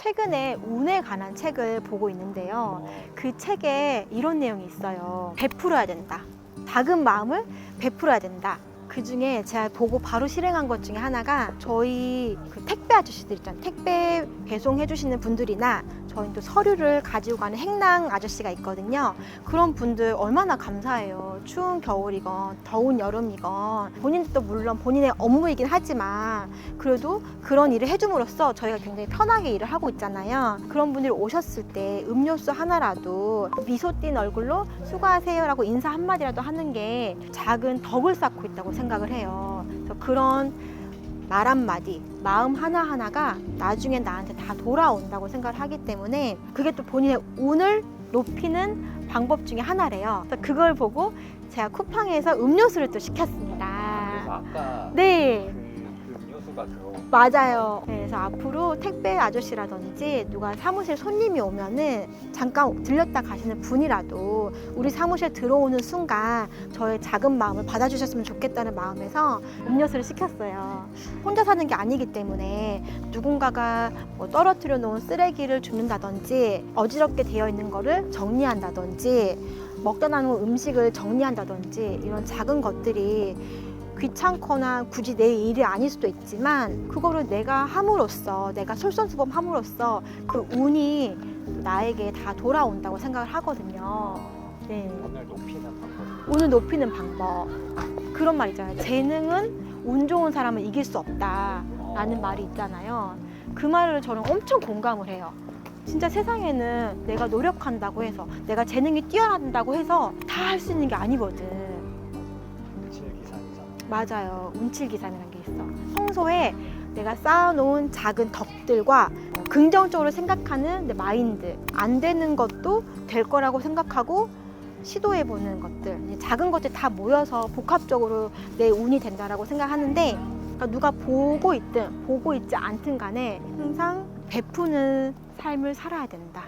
최근에 운에 관한 책을 보고 있는데요. 그 책에 이런 내용이 있어요. 베풀어야 된다. 작은 마음을 베풀어야 된다. 그 중에 제가 보고 바로 실행한 것 중에 하나가 저희 그 택배 아저씨들 있잖아요. 택배 배송해 주시는 분들이나 저희 또 서류를 가지고 가는 행랑 아저씨가 있거든요. 그런 분들 얼마나 감사해요. 추운 겨울이건 더운 여름이건 본인도 물론 본인의 업무이긴 하지만 그래도 그런 일을 해줌으로써 저희가 굉장히 편하게 일을 하고 있잖아요. 그런 분들이 오셨을 때 음료수 하나라도 미소 띈 얼굴로 수고하세요라고 인사 한마디라도 하는 게 작은 덕을 쌓고 있다고 생각을 해요. 그래서 그런 말 한마디, 마음 하나하나가 나중에 나한테 다 돌아온다고 생각을 하기 때문에 그게 또 본인의 운을 높이는 방법 중에 하나래요. 그래서 그걸 보고 제가 쿠팡에서 음료수를 또 시켰습니다. 아까 네. 들어온 맞아요. 네, 그래서 앞으로 택배 아저씨라든지 누가 사무실 손님이 오면은 잠깐 들렸다 가시는 분이라도 우리 사무실 들어오는 순간 저의 작은 마음을 받아주셨으면 좋겠다는 마음에서 음료수를 시켰어요. 혼자 사는 게 아니기 때문에 누군가가 뭐 떨어뜨려 놓은 쓰레기를 줍는다든지 어지럽게 되어 있는 거를 정리한다든지 먹다 남은 음식을 정리한다든지 이런 작은 것들이 귀찮거나 굳이 내 일이 아닐 수도 있지만 그거를 내가 함으로써 내가 솔선수범 함으로써 그 운이 나에게 다 돌아온다고 생각을 하거든요. 네. 오늘 높이는 방법. 운을 높이는 방법. 그런 말 있잖아요. 재능은 운 좋은 사람을 이길 수 없다라는 말이 있잖아요. 그 말을 저는 엄청 공감을 해요. 진짜 세상에는 내가 노력한다고 해서 내가 재능이 뛰어난다고 해서 다 할 수 있는 게 아니거든. 맞아요. 운칠기삼이라는 게 있어. 평소에 내가 쌓아놓은 작은 덕들과 긍정적으로 생각하는 내 마인드, 안 되는 것도 될 거라고 생각하고 시도해보는 것들, 작은 것들 다 모여서 복합적으로 내 운이 된다라고 생각하는데 그러니까 누가 보고 있든 보고 있지 않든 간에 항상 베푸는 삶을 살아야 된다.